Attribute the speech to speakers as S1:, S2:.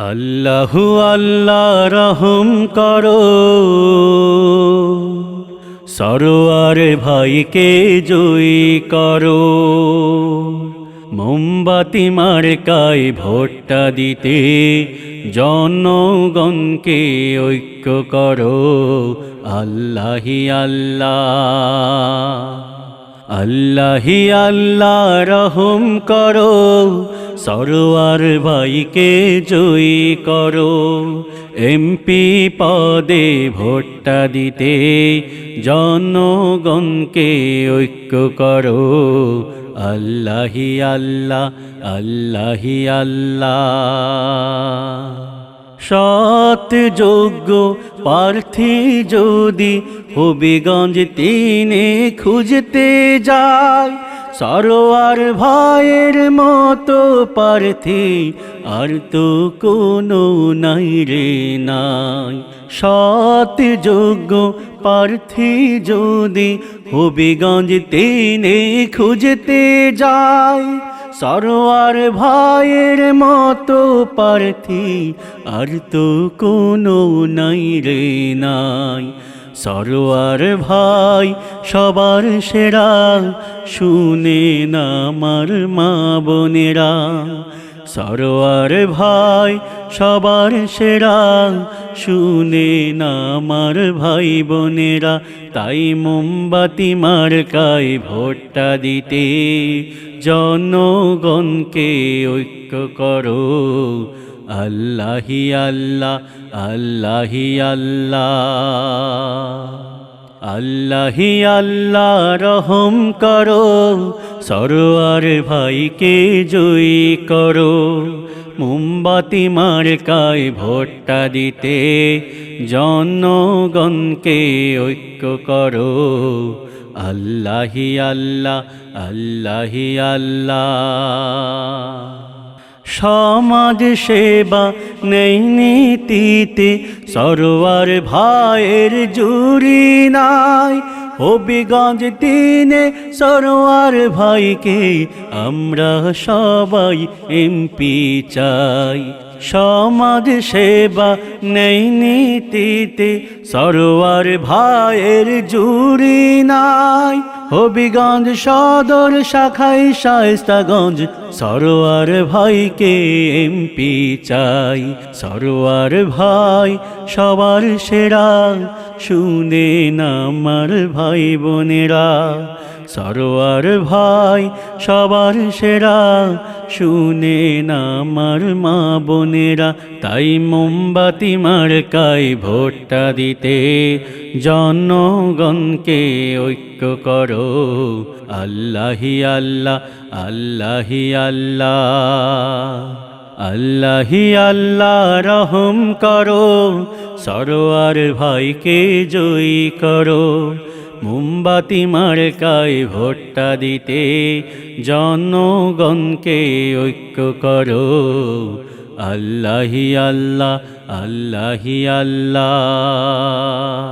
S1: আল্লাহু আল্লাহ রহম করো। সরোয়ার ভাইকে জয়ী করো। মোমবাতি মার্কায় ভোটটা দিতে জনগণকে ঐক্য করো। আল্লাহি আল্লাহ। আল্লাহি আল্লাহ রহম করো, সরোয়ার ভাইকে জয়ী করো। এমপি পদে ভোটটা দিতে জনগণকে ঐক্য করো। আল্লাহি আল্লাহ আল্লাহি আল্লাহ। সৎ যোগ্য প্রার্থী যদি হবিগঞ্জ তিনে খুঁজতে যায়, সরোয়ার ভাইয়ের মতো প্রার্থী আর তো কোনো নাই রে নাই। সৎ যোগ্য প্রার্থী যদি হবিগঞ্জ তিনে খুঁজতে যায় সরোয়ার ভাইয়ের মতো প্রার্থী আর তো কোনো নাই রে নাই। সরোয়ার ভাই, সবার সেরা। শুনে না আমার মা বোনেরা। সরোয়ার ভাই, সবার সেরা। শুনে না আমার ভাই বোনেরা। তাই মোমবাতি মার্কায় ভোটটা দিতে। জনগণকে ঐক্য করো। আল্লাহি আল্লাহ আল্লাহি আল্লাহ আল্লাহি আল্লাহ, রহম করো, সরোয়ার ভাইকে জয়ী করো, মোমবাতি মার্কায় ভোটটা দিতে জনগণকে ঐক্য করো, আল্লাহি আল্লাহ আল্লাহি আল্লাহ। সমাজ সেবা নেই নীতিতে সরোয়ার ভাইয়ের জুরি নাই। হবিগঞ্জ দিনে সরোয়ার ভাইকে আমরা সবাই এমপি চাই। সমাজ সেবা নেই নীতিতে, সরোয়ার ভাইয়ের জুড়ি নাই। হবিগঞ্জ সদর শাখায় শায়স্তাগঞ্জ, সরোয়ার ভাইকে এমপি চাই। সরোয়ার ভাই সবার সেরা শুনে আমার ভাই বোনেরা, সরোয়ার ভাই, সবার সেরা। শুনে আমার মা বোনেরা, তাই মোমবাতি মার্কায় ভোটটা দিতে জনগণকে ঐক্য করো। আল্লাহি আল্লাহ আল্লাহি আল্লাহ। আল্লাহি আল্লাহ রহম করো, সরোয়ার ভাইকে জয়ী করো। মোমবাতি মার্কায় ভোটটা দিতে জনগণকে ঐক্য করো। আল্লাহি আল্লাহ আল্লাহি আল্লাহ।